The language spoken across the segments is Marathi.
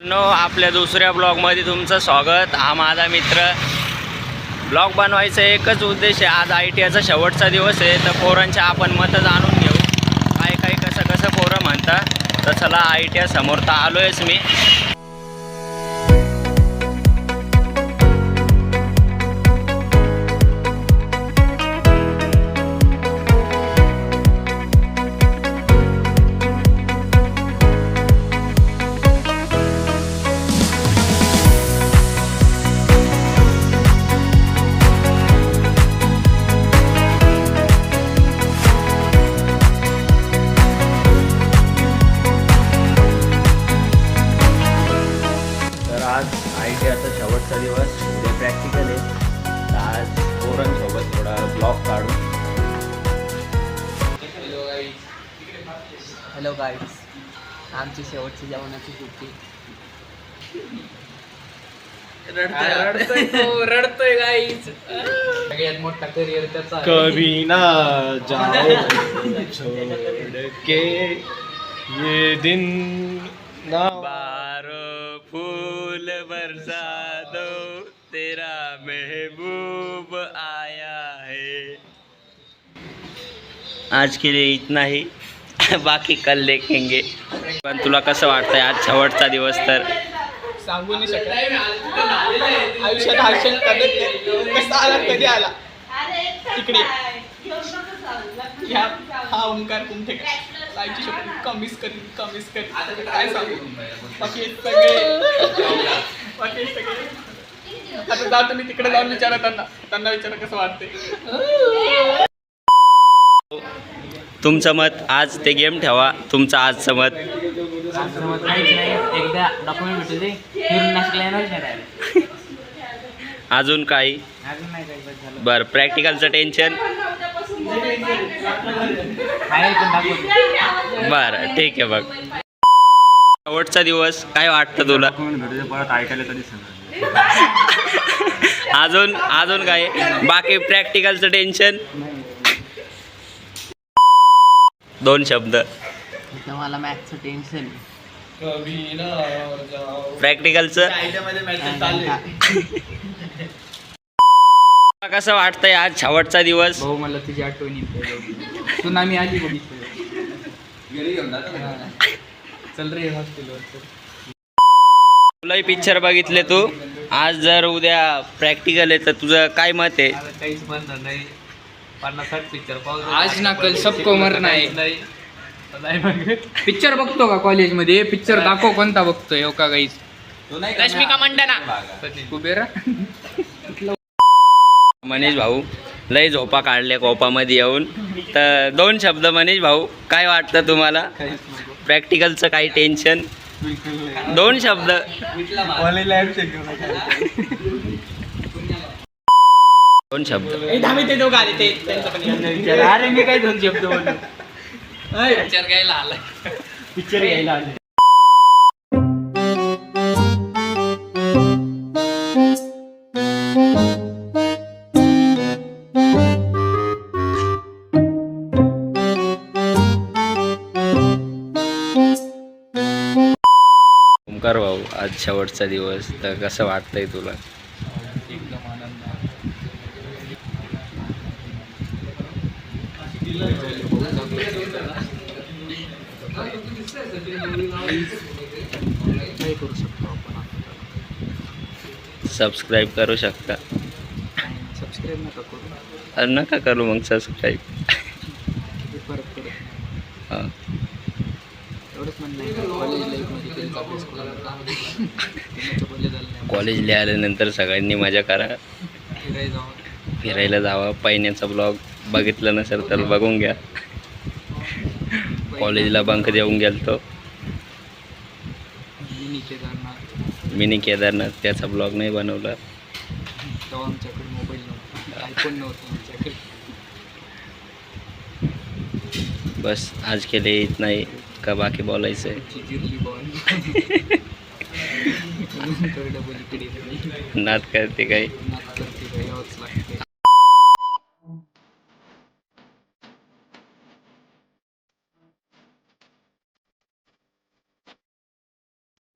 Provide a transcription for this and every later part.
नो आपल्या दुसऱ्या ब्लॉगमध्ये तुमचं स्वागत. हा माझा मित्र. ब्लॉग बनवायचा एकच उद्देश आहे. आज आय टी आयचा शेवटचा दिवस आहे. तर पोरांच्या आपण मतं जाणून घेऊ. काय काय कसं कसं पोरं म्हणतात. तर चला आय टी आय समोर तर आलो आहेच मी. हॅलो गाईड्स आमची शेवटची जेवणाची सुट्टी. रडतोय. गाईच सगळ्यात मोठा करिअर त्याचा. कभी ना जाओ छोड़ के ये दिन ना बारो फूल बरसा दो तेरा महबूब आया है। आज के लिए इतना ही। बाकी कल देखेंगे। पण तुला कसं वाटतंय आज शेवटचा दिवस तर? सांगू नाही शकत. आयुष्यात हा क्षण कधी कसा आला कधी आला? इकडे ह्या हा ओंकार कुंठे लाईची शक्ती कमीच करी कमीच करी काय सांगू? बाकी हे सगळे बाकी हे सगळे आता जातो मी तिकडे जाऊन विचारा त्यांना. त्यांना विचारा कसं वाटते तुमचं मत आज ते गेम ठेवा. तुमचं आजचं मत. समज काहीच नाही एकदा डॉक्युमेंट भेटू दे फिरून नाशिकला येणारच नाही direct. अजून काही? अजून नाही काही बस झालं बरं प्रॅक्टिकलचं टेन्शन पण दाखवतो बरं ठीक आहे बघ. शेवटचा दिवस काय वाटतं तुला? परत ऐकायला कधी अजून अजून काय? बाकी प्रॅक्टिकलचं टेन्शन दोन शब्द. मला मॅथचं टेन्शन प्रॅक्टिकलचं कसं वाटतंय आज शेवटचा दिवस? भाऊ मला तुझी आठवण येते. तू नामी आली बघितलं चल रे हॉस्टेलवर चल. तुलाही पिक्चर बघितले तू. आज जर उद्या प्रॅक्टिकल आहे तर तुझं काय मत आहे? काहीच म्हणणार नाही. पन्नास साठ पिक्चर पाहू आज ना कल सबको मरना है पिक्चर बघतो का कॉलेजमध्ये पिक्चर दाखव कोणता बघतोय हो का गाईच रश्मिका मंडना. कुबेरा मनीष भाऊ लय झोपा काढल्या कोपामध्ये येऊन. तर दोन शब्द मनीष भाऊ काय वाटतं तुम्हाला? प्रॅक्टिकलचं काही टेन्शन दोन शब्द. दोन शब्द? ते दोघं आले ते त्यांचं पण अरे मी काय दोन शब्द बोललो? घ्यायला आलाय. पिक्चर घ्यायला आले. ओमकार भाऊ आज शेवटचा दिवस तर कसं वाटतंय तुला? करू शकतो आपण सबस्क्राईब करू शकता. सबस्क्राईब नका करू. अरे नका करू मग सबस्क्राईब. हां एवढंच म्हणणं आहे कॉलेज लाईफमध्ये त्यांचा अभ्यास करू कॉलेजला आल्यानंतर सगळ्यांनी मजा करा. फिरायला जावं. फिरायला जावा. पहिण्याचा ब्लॉग बघितलं नसेल तर बघून घ्या. कॉलेजला बंक देऊन गेलतो. मिनी केदारनाथ. मिनी केदारनाथ त्याचा ब्लॉग नाही बनवला. तेव्हा आमच्याकडे मोबाईल नव्हता. आयफोन नव्हता आमच्याकडे. बस आज केले येत नाही का बाकी बोलायचं आहे नाद करते काही. करते काय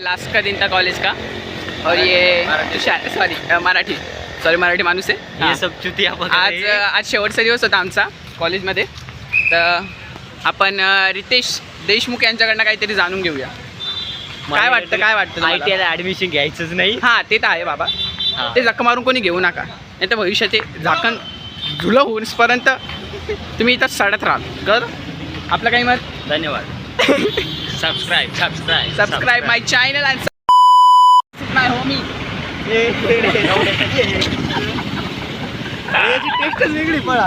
लास्ट का दिन था कॉलेज का? और ये सॉरी मराठी. सॉरी मराठी माणूस आहे. ये सब चुतिया आज आज शेवटचा दिवस होता आमचा कॉलेजमध्ये तर आपण रितेश देशमुख यांच्याकडनं काहीतरी जाणून घेऊया. काय वाटतं काय वाटतं आय टी? आयला ऍडमिशन घ्यायचंच नाही. हा ते तर आहे बाबा. ते जक्क मारून कोणी घेऊ नका. नाही तर भविष्याचे झाकण झुलं होईपर्यंत तुम्ही इथं सडत राहाल. कर आपलं काही मत? धन्यवाद. Subscribe subscribe subscribe my channel and my Homi टेस्टच वेगळी पण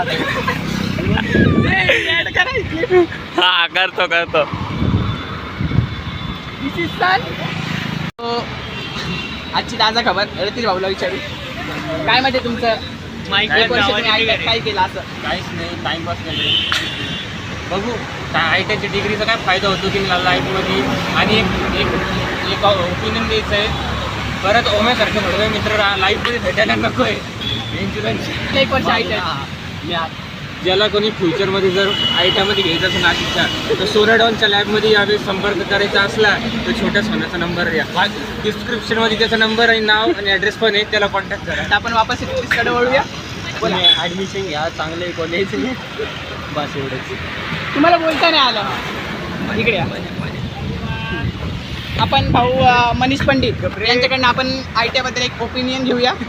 हा करतो करतो. आजची ताजा खबर रतीश भाऊला विचारू काय म्हणजे तुमचं? आयटीआय काय केलं असं? काहीच नाही टाइमपास केले. बघू आय टीची डिग्रीचा काय फायदा होतो की मला लाईफमध्ये आणि एक एक एक ओपिनियन द्यायचं आहे. परत ओम्यासारखे भडवे मित्र लाईफमध्ये भेटायला नको आहे इन्शुरन्स एक वर्ष आयटीआय ज्याला कोणी फ्युचरमध्ये जर आय टीमध्ये घ्यायचं असेल नाशिकच्या तर सोनाडॉनच्या लॅबमध्ये यावेळी संपर्क करायचा असला तर छोट्या सोन्याचा नंबर या. हा डिस्क्रिप्शनमध्ये त्याचा नंबर आणि नाव आणि ॲड्रेस पण आहे त्याला कॉन्टॅक्ट करा. आता आपण वापस रितेशकडे वळूया. बोला. ऍडमिशन घ्या चांगले कॉलेज बस एवढंच. तुम्हाला बोलता नाही आलं. इकडे या. आपण भाऊ मनीष पंडित यांच्याकडनं आपण आय टी बद्दल एक ओपिनियन घेऊया